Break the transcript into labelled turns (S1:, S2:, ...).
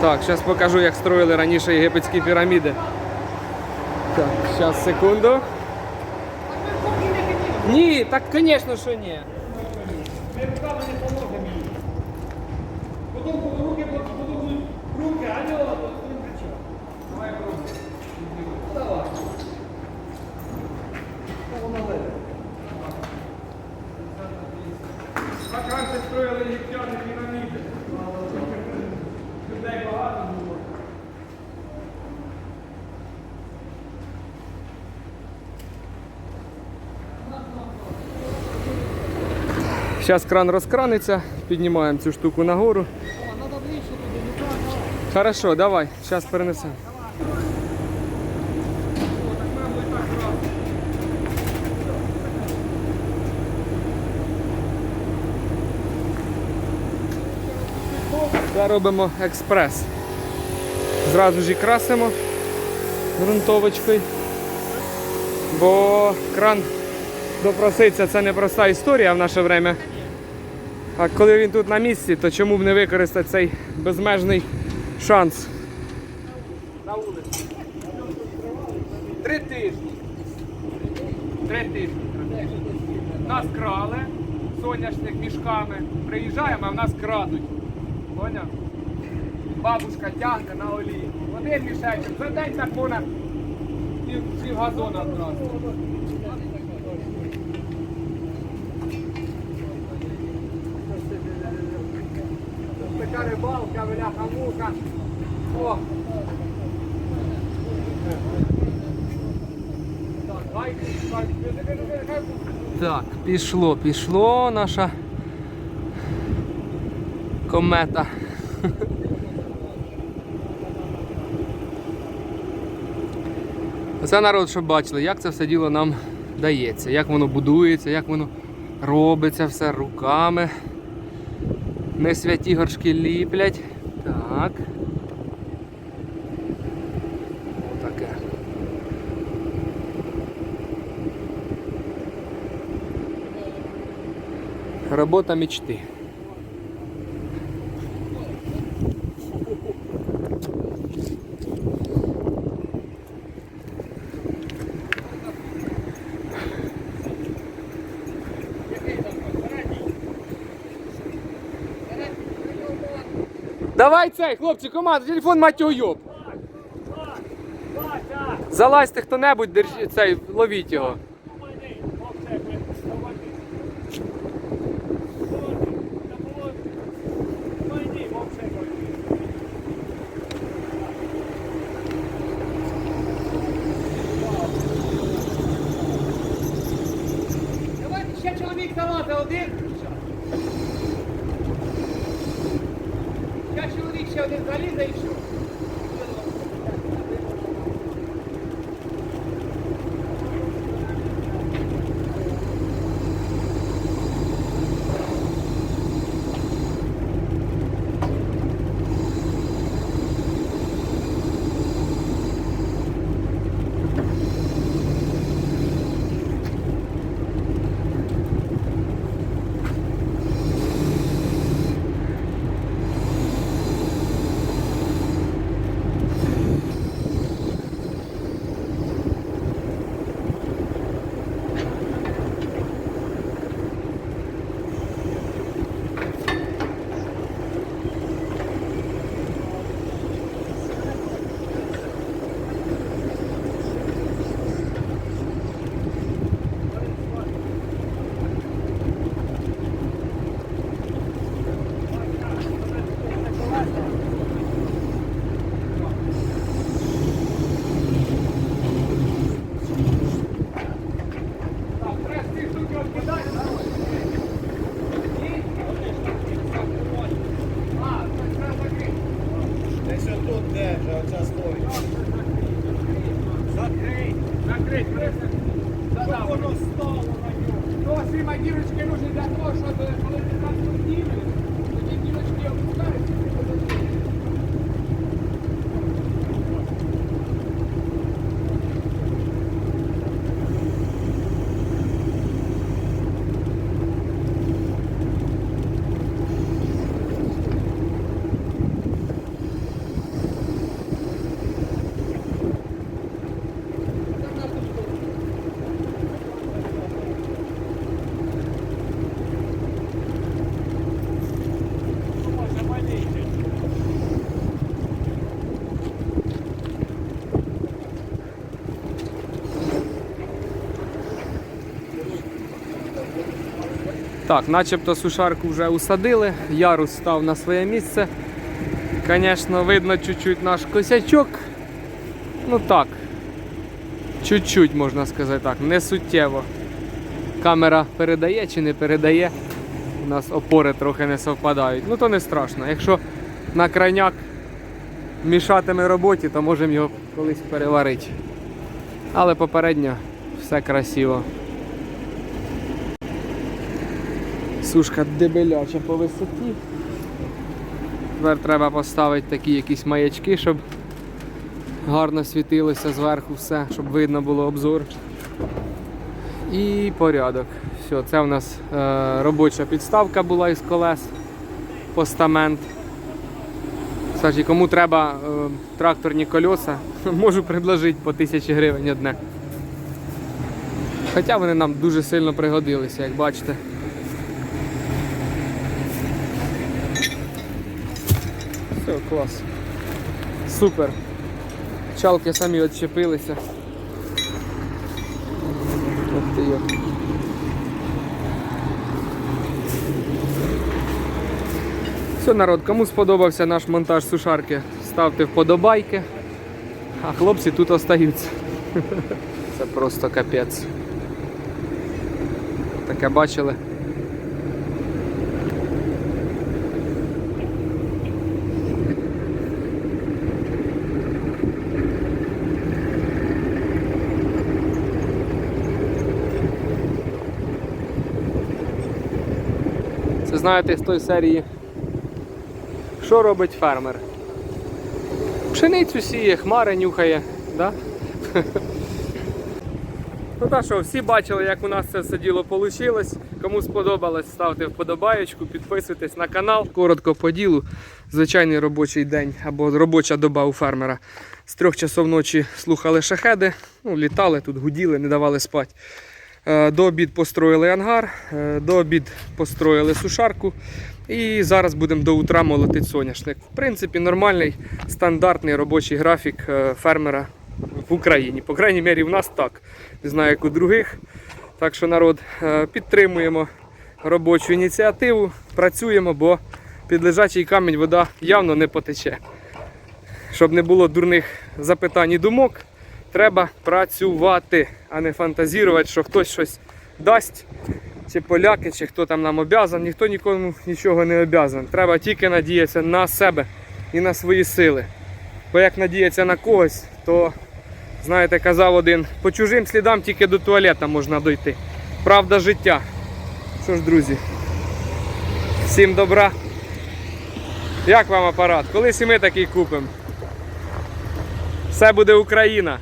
S1: Так, зараз покажу, як строїли раніше єгипетські піраміди. Так, зараз секунду. Ні, так звісно, що ні.
S2: Потім руки, потім руки, алло,
S1: Зараз кран розкраниться, піднімаємо цю штуку нагору. Хорошо, давай, зараз перенесемо. Це робимо експрес. Зразу ж і красимо ґрунтовочкою, бо кран допроситься це не проста історія в наше время. А коли він тут на місці, то чому б не використати цей безмежний шанс? На вулиці. Три тижні. Три тижні. Нас крали соняшник мішками. Приїжджаємо, а в нас крадуть. Поняв? Бабушка тягне на олії. Один мішечок. За день так можна пів, газона вкрасти. Рибалка, бляха мука. О! Так, пішло, пішло наша комета. Оце народ, щоб бачили, як це все діло нам дається, як воно будується, як воно робиться все руками. Не святі горшки ліплять. Так. Отаке. Робота мечти. Давай цей, хлопці, команда, телефон мать його йоб. Залазьте хто-небудь, цей, ловіть його.
S2: Ще чоловік ще один залізе і що?
S3: Воно стало на ньому.
S2: То сима дірочки нужні для того, щоб коли ти там піднімеш,
S1: Так, начебто сушарку вже усадили, ярус став на своє місце. Звісно, видно чуть-чуть наш косячок. Ну так. Чуть-чуть можна сказати так, не суттєво. Камера передає чи не передає. У нас опори трохи не совпадають. Ну то не страшно. Якщо на крайняк мішатиме роботі, то можемо його колись переварити. Але попередньо все красиво. Сушка дебеляча по висоті. Тепер треба поставити такі якісь маячки, щоб гарно світилося зверху все, щоб видно було обзор. І порядок. Все, це у нас е, робоча підставка була із колес, постамент. Кстати, кому треба е, тракторні кольоса, можу предложити по 1000 гривень одне. Хоча вони нам дуже сильно пригодилися, як бачите. Все, клас. Супер. Чалки самі відчепилися. Ух ти йо. Все, народ, кому сподобався наш монтаж сушарки, ставте вподобайки. А хлопці тут остаються. Це просто капець. Таке бачили. Знаєте з тої серії. Що робить фермер? Пшеницю сіє, хмари нюхає, да? Ну так що, всі бачили, як у нас це все діло вийшло. Кому сподобалось, ставте вподобаєчку, підписуйтесь на канал. Коротко по ділу. Звичайний робочий день або робоча доба у фермера. З трьох часов ночі слухали шахеди, ну, літали тут, гуділи, не давали спати. Е, До обід построїли ангар, е, до обід построїли сушарку. І зараз будемо до утра молотити соняшник. В принципі, нормальний стандартний робочий графік е, фермера в Україні. По крайній мірі, в нас так. Не знаю, як у других. Так що, народ, підтримуємо робочу ініціативу, працюємо, бо під лежачий камінь вода явно не потече. Щоб не було дурних запитань і думок, треба працювати, а не фантазірувати, що хтось щось дасть, чи поляки, чи хто там нам обязан. Ніхто нікому нічого не обязан. Треба тільки надіятися на себе і на свої сили. Бо як надіятися на когось, то, знаєте, казав один, по чужим слідам тільки до туалета можна дойти. Правда життя. Що ж, друзі, всім добра. Як вам апарат? Колись і ми такий купимо. Все буде Україна.